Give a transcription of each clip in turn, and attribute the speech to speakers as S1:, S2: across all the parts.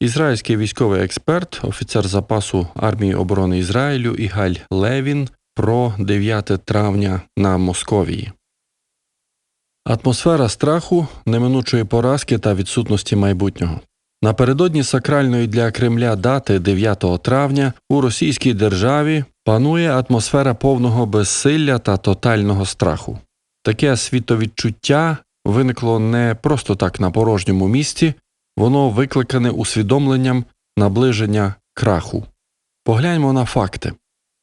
S1: Ізраїльський військовий експерт, офіцер запасу армії оборони Ізраїлю Ігаль Левін про 9 травня на Московії. Атмосфера страху, неминучої поразки та відсутності майбутнього. Напередодні сакральної для Кремля дати 9 травня у російській державі панує атмосфера повного безсилля та тотального страху. Таке світовідчуття виникло не просто так на порожньому місці, воно викликане усвідомленням наближення краху. Погляньмо на факти.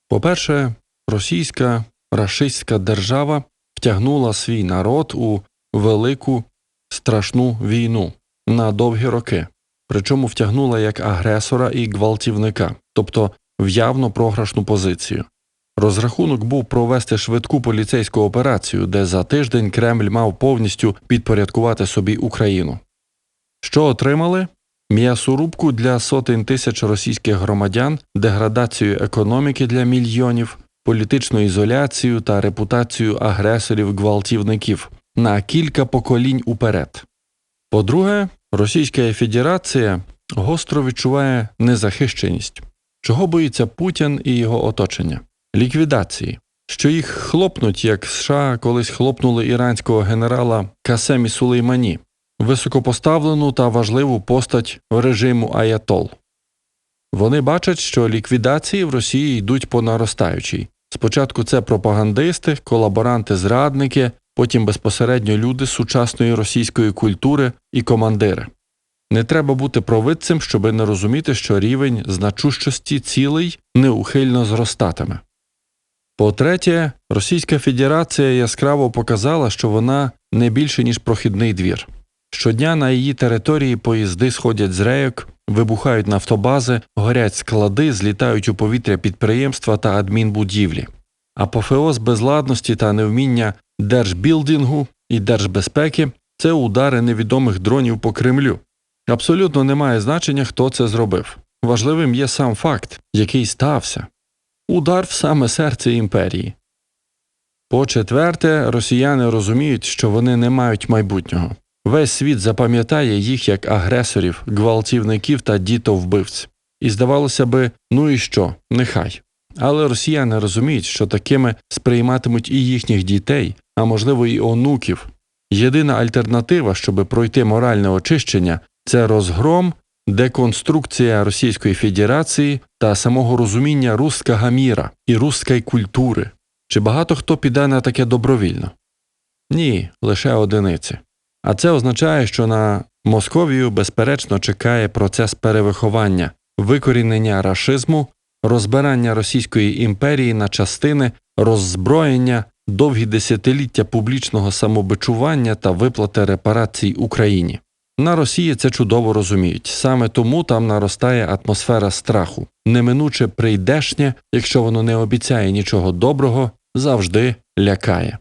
S1: По-перше, російська рашистська держава втягнула свій народ у велику страшну війну на довгі роки, причому втягнула як агресора і гвалтівника, тобто в явно програшну позицію. Розрахунок був провести швидку поліцейську операцію, де за тиждень Кремль мав повністю підпорядкувати собі Україну. Що отримали? М'ясорубку для сотень тисяч російських громадян, деградацію економіки для мільйонів, політичну ізоляцію та репутацію агресорів-гвалтівників на кілька поколінь уперед. По-друге, Російська Федерація гостро відчуває незахищеність, чого боїться Путін і його оточення? Ліквідації, що їх хлопнуть, як США колись хлопнули іранського генерала Касемі Сулеймані, високопоставлену та важливу постать режиму Аятол. Вони бачать, що ліквідації в Росії йдуть по наростаючій. Спочатку це пропагандисти, колаборанти, зрадники, потім безпосередньо люди сучасної російської культури і командири. Не треба бути провидцем, щоби не розуміти, що рівень значущості цілей неухильно зростатиме. По-третє, Російська Федерація яскраво показала, що вона не більше, ніж прохідний двір. Щодня на її території поїзди сходять з рейок, вибухають нафтобази, горять склади, злітають у повітря підприємства та адмінбудівлі. Апофеоз безладності та невміння держбілдингу і держбезпеки це удари невідомих дронів по Кремлю. Абсолютно немає значення, хто це зробив. Важливим є сам факт, який стався удар в саме серце імперії. По четверте, росіяни розуміють, що вони не мають майбутнього. Весь світ запам'ятає їх як агресорів, гвалтівників та дітовбивць. І здавалося би, ну і що, нехай. Але росіяни розуміють, що такими сприйматимуть і їхніх дітей, а можливо і онуків. Єдина альтернатива, щоб пройти моральне очищення, це розгром, деконструкція Російської Федерації та самого розуміння русского міра і русської культури. Чи багато хто піде на таке добровільно? Ні, лише одиниці. А це означає, що на Московію безперечно чекає процес перевиховання, викорінення рашизму, розбирання Російської імперії на частини, роззброєння, довгі десятиліття публічного самобичування та виплати репарацій Україні. На Росії це чудово розуміють, саме тому там наростає атмосфера страху, неминуче прийдешнє, якщо воно не обіцяє нічого доброго, завжди лякає.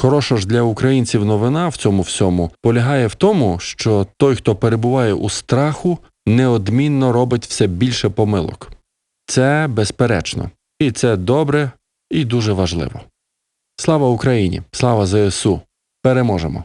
S1: Хороша ж для українців новина в цьому всьому полягає в тому, що той, хто перебуває у страху, неодмінно робить все більше помилок. Це безперечно, і це добре і дуже важливо. Слава Україні! Слава ЗСУ! Переможемо!